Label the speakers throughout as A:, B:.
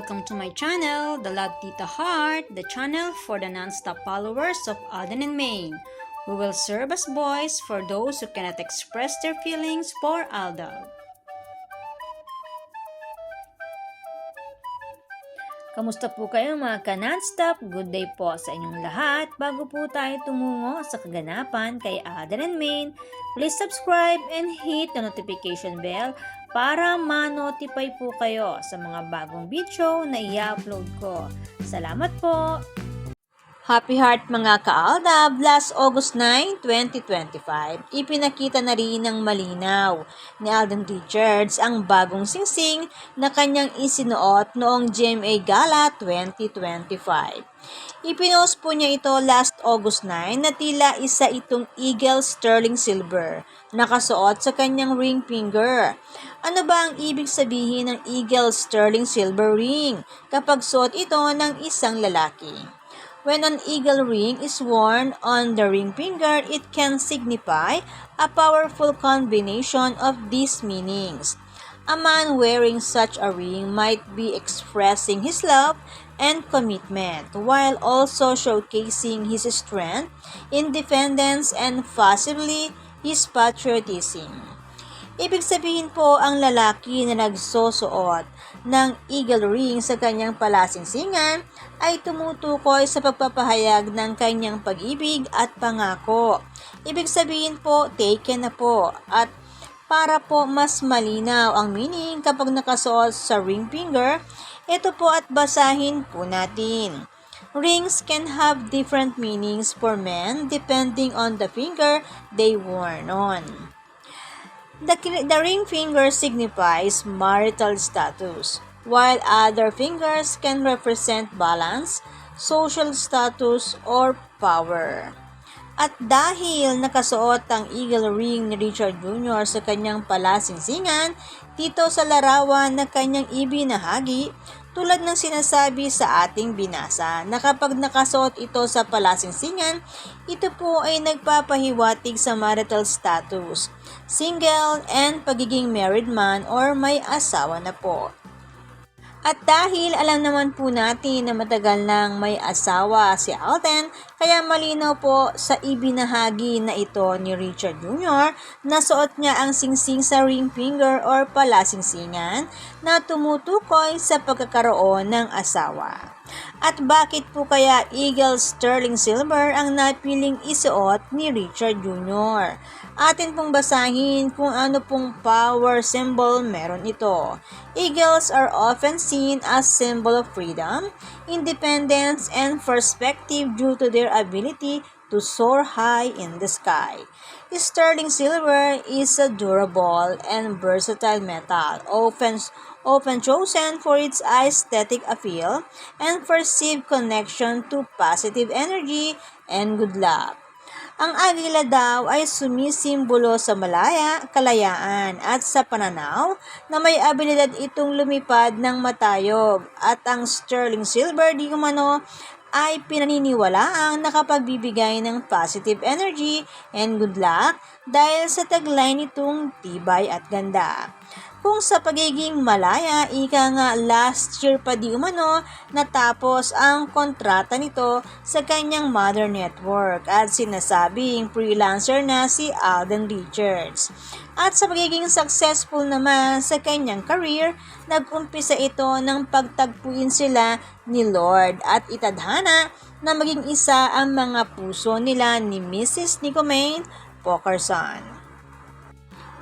A: Welcome to my channel, The Love Tita Heart, the channel for the non-stop followers of Alden and Maine, who will serve as voice for those who cannot express their feelings for Aldab. Kamusta po kayo mga ka-nonstop? Good day po sa inyong lahat. Bago po tayo tumungo sa kaganapan kay Alden and Maine, please subscribe and hit the notification bell para ma-notify po kayo sa mga bagong video na i-upload ko. Salamat po! Happy Heart mga ka-Aldab, last August 9, 2025, ipinakita na rin ng malinaw ni Alden Richards ang bagong singsing na kanyang isinuot noong GMA Gala 2025. Ipinost po niya ito last August 9 na tila isa itong Eagle Sterling Silver nakasuot sa kanyang ring finger. Ano ba ang ibig sabihin ng Eagle Sterling Silver ring kapag suot ito ng isang lalaki? When an eagle ring is worn on the ring finger, it can signify a powerful combination of these meanings. A man wearing such a ring might be expressing his love and commitment while also showcasing his strength, independence, and possibly his patriotism. Ibig sabihin po ang lalaki na nagsusuot ng eagle ring sa kanyang palasingsingan ay tumutukoy sa pagpapahayag ng kanyang pag-ibig at pangako. Ibig sabihin po, taken na po at para po mas malinaw ang meaning kapag nakasuot sa ring finger, ito po at basahin po natin. Rings can have different meanings for men depending on the finger they worn on. The, the ring finger signifies marital status, while other fingers can represent balance, social status, or power. At dahil nakasuot ang eagle ring ni Richard Jr. sa kanyang palasingsingan, dito sa larawan na kanyang ibinahagi, tulad ng sinasabi sa ating binasa na kapag nakasuot ito sa palasingsingan, ito po ay nagpapahiwatig sa marital status, single and pagiging married man or may asawa na po. At dahil alam naman po natin na matagal nang may asawa si Alden, kaya malinaw po sa ibinahagi na ito ni Richard Jr. na suot niya ang singsing sa ring finger or palasingsingan na tumutukoy sa pagkakaroon ng asawa. At bakit po kaya Eagle Sterling Silver ang napiling isuot ni Richard Jr.? Atin pong basahin kung ano pong power symbol meron ito. Eagles are often seen as symbol of freedom, independence, and perspective due to their ability to soar high in the sky. Sterling silver is a durable and versatile metal, often, often chosen for its aesthetic appeal and perceived connection to positive energy and good luck. Ang agila daw ay sumisimbolo sa malaya, kalayaan at sa pananaw na may abilidad itong lumipad ng matayog at ang sterling silver di umano ay pinaniniwalaang nakapagbibigay ng positive energy and good luck dahil sa taglay nitong tibay at ganda kung sa pagiging malaya, ika nga last year pa di umano natapos ang kontrata nito sa kanyang mother network at sinasabing freelancer na si Alden Richards. At sa pagiging successful naman sa kanyang career, nag-umpisa ito ng pagtagpuin sila ni Lord at itadhana na maging isa ang mga puso nila ni Mrs. Nicomane Pokerson.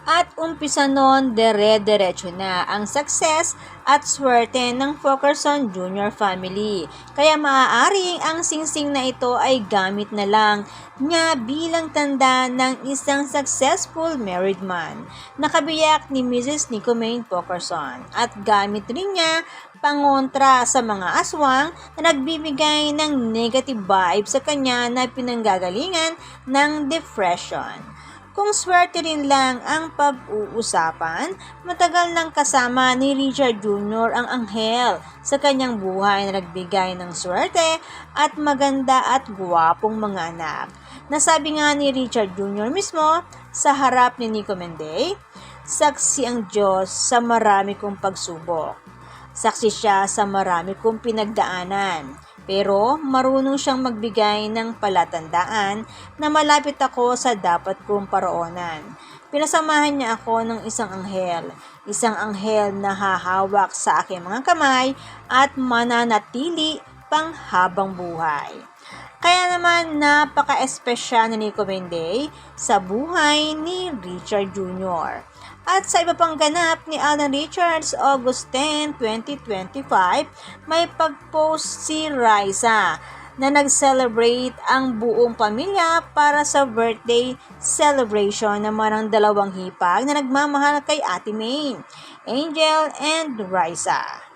A: At umpisa noon, dere-derecho na ang success at swerte ng Fokerson Jr. family. Kaya maaaring ang singsing na ito ay gamit na lang niya bilang tanda ng isang successful married man. Nakabiyak ni Mrs. Nicomane Fokerson at gamit rin niya pangontra sa mga aswang na nagbibigay ng negative vibe sa kanya na pinanggagalingan ng depression. Kung swerte rin lang ang pag-uusapan, matagal nang kasama ni Richard Jr. ang anghel sa kanyang buhay na nagbigay ng swerte at maganda at guwapong mga anak. Nasabi nga ni Richard Jr. mismo sa harap ni Nico Menday, saksi ang Diyos sa marami kong pagsubok. Saksi siya sa marami kong pinagdaanan. Pero marunong siyang magbigay ng palatandaan na malapit ako sa dapat kong paroonan. Pinasamahan niya ako ng isang anghel, isang anghel na hahawak sa aking mga kamay at mananatili pang habang buhay. Kaya naman napaka-espesyal na Nico Menday sa buhay ni Richard Jr. At sa iba pang ganap ni Alan Richards, August 10, 2025, may pag-post si Raisa na nag-celebrate ang buong pamilya para sa birthday celebration naman ng dalawang hipag na nagmamahal kay Ate Maine, Angel and Raisa.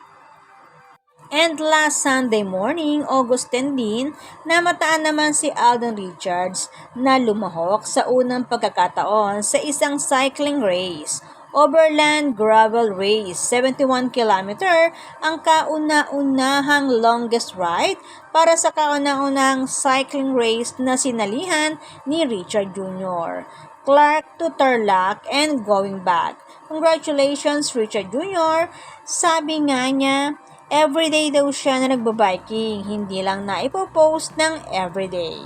A: And last Sunday morning, August 10 din, namataan naman si Alden Richards na lumahok sa unang pagkakataon sa isang cycling race. Overland Gravel Race, 71 km ang kauna-unahang longest ride para sa kauna-unahang cycling race na sinalihan ni Richard Jr. Clark to Tarlac and going back. Congratulations Richard Jr. Sabi nga niya, everyday daw siya na nagbabiking, hindi lang na ipopost ng everyday.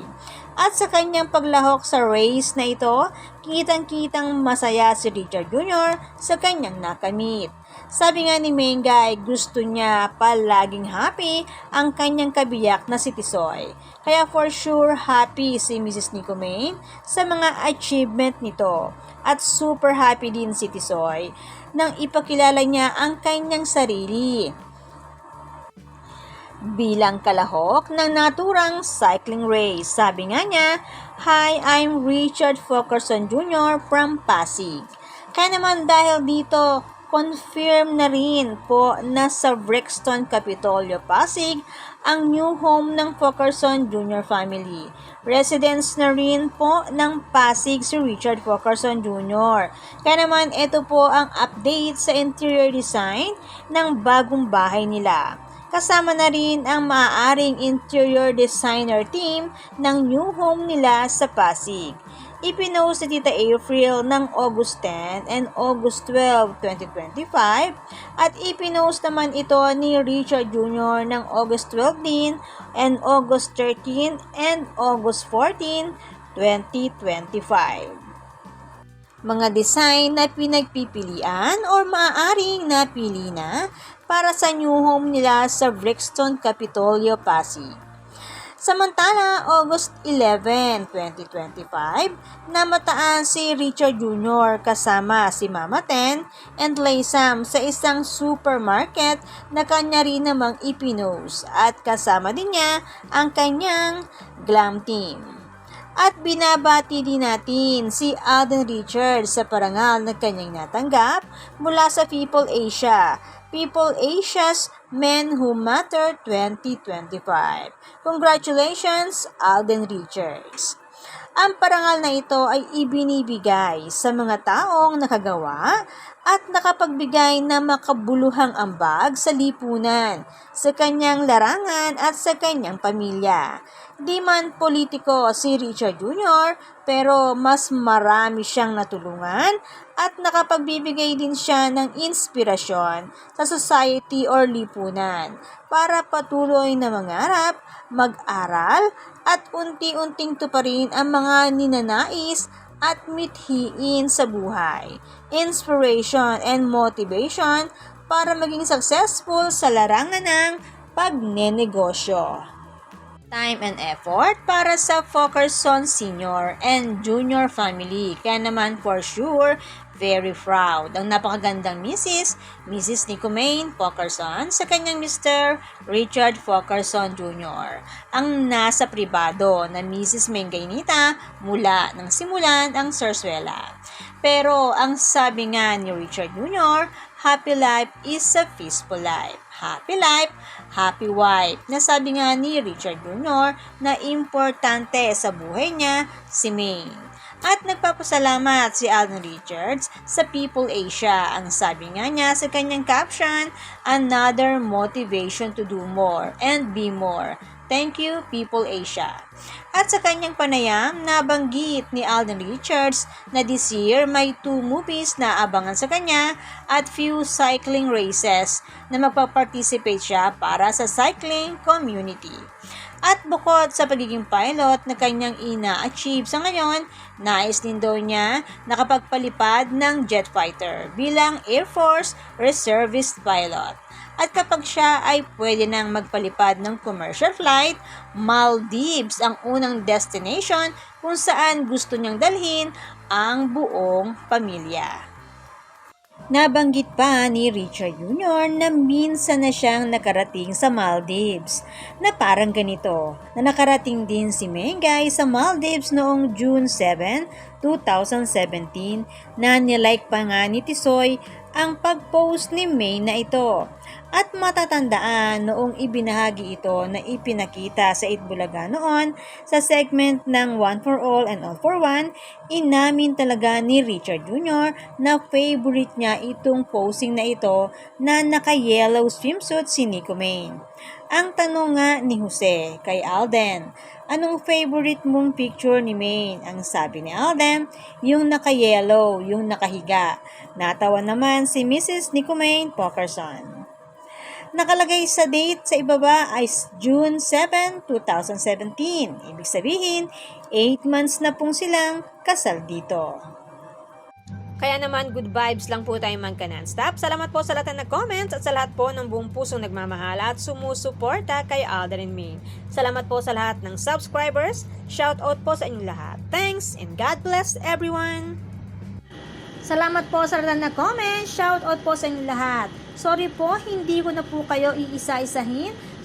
A: At sa kanyang paglahok sa race na ito, kitang-kitang masaya si Richard Jr. sa kanyang nakamit. Sabi nga ni Mengay, gusto niya palaging happy ang kanyang kabiyak na si Tisoy. Kaya for sure happy si Mrs. Nico Main sa mga achievement nito. At super happy din si Tisoy nang ipakilala niya ang kanyang sarili bilang kalahok ng naturang cycling race. Sabi nga niya, Hi, I'm Richard Fokerson Jr. from Pasig. Kaya naman dahil dito, confirm na rin po na sa Brixton Capitolio Pasig ang new home ng Fokerson Jr. family. Residence na rin po ng Pasig si Richard Fokerson Jr. Kaya naman ito po ang update sa interior design ng bagong bahay nila. Kasama na rin ang maaaring interior designer team ng new home nila sa Pasig. Ipinost ni Tita April ng August 10 and August 12, 2025 at ipinost naman ito ni Richard Jr. ng August 12 din and August 13 and August 14, 2025 mga design na pinagpipilian or maaaring napili na para sa new home nila sa Brixton Capitolio, Pasig. Samantala, August 11, 2025, namataan si Richard Jr. kasama si Mama Ten and Laysam sa isang supermarket na kanya rin namang ipinos at kasama din niya ang kanyang glam team. At binabati din natin si Alden Richards sa parangal na kanyang natanggap mula sa People Asia People Asia's Men Who Matter 2025. Congratulations, Alden Richards! Ang parangal na ito ay ibinibigay sa mga taong nakagawa at nakapagbigay ng makabuluhang ambag sa lipunan, sa kanyang larangan at sa kanyang pamilya. Di man politiko si Richard Jr., pero mas marami siyang natulungan at nakapagbibigay din siya ng inspirasyon sa society or lipunan para patuloy na mangarap, mag-aral at unti-unting tuparin ang mga ninanais at mithiin sa buhay, inspiration and motivation para maging successful sa larangan ng pagnenegosyo. Time and effort para sa Fokerson Senior and Junior family. Kaya naman for sure, very proud ang napakagandang Mrs. Mrs. Nicomaine Fokerson sa kanyang Mr. Richard Fokerson Jr. Ang nasa pribado na Mrs. Mengainita mula nang simulan ang Sarsuela. Pero ang sabi nga ni Richard Jr., happy life is a peaceful life. Happy life, happy wife. Nasabi nga ni Richard Jr. na importante sa buhay niya si Maine. At nagpapasalamat si Alden Richards sa People Asia. Ang sabi nga niya sa kanyang caption, another motivation to do more and be more. Thank you, People Asia. At sa kanyang panayam, nabanggit ni Alden Richards na this year may two movies na abangan sa kanya at few cycling races na magpa-participate siya para sa cycling community. At bukod sa pagiging pilot na kanyang ina-achieve sa ngayon, nais din daw niya nakapagpalipad ng jet fighter bilang Air Force Reservist Pilot. At kapag siya ay pwede nang magpalipad ng commercial flight, Maldives ang unang destination kung saan gusto niyang dalhin ang buong pamilya. Nabanggit pa ni Richard Jr. na minsan na siyang nakarating sa Maldives na parang ganito na nakarating din si Mengay sa Maldives noong June 7, 2017 na nilike pa nga ni Tisoy ang pag-post ni May na ito. At matatandaan noong ibinahagi ito na ipinakita sa Itbulaga noon sa segment ng One for All and All for One, inamin talaga ni Richard Jr. na favorite niya itong posing na ito na naka-yellow swimsuit si Nico Main. Ang tanong nga ni Jose kay Alden, anong favorite mong picture ni Main? Ang sabi ni Alden, yung naka-yellow, yung nakahiga. Natawa naman si Mrs. Nico Main Pokerson. Nakalagay sa date sa ibaba ay June 7, 2017. Ibig sabihin, 8 months na pong silang kasal dito.
B: Kaya naman, good vibes lang po tayo magka non-stop. Salamat po sa lahat na nag-comments at sa lahat po ng buong pusong nagmamahal at sumusuporta kay Alden me. Salamat po sa lahat ng subscribers. Shout out po sa inyong lahat. Thanks and God bless everyone!
A: Salamat po sa lahat na comment. Shout out po sa inyong lahat. Sorry po, hindi ko na po kayo iisa-isahin.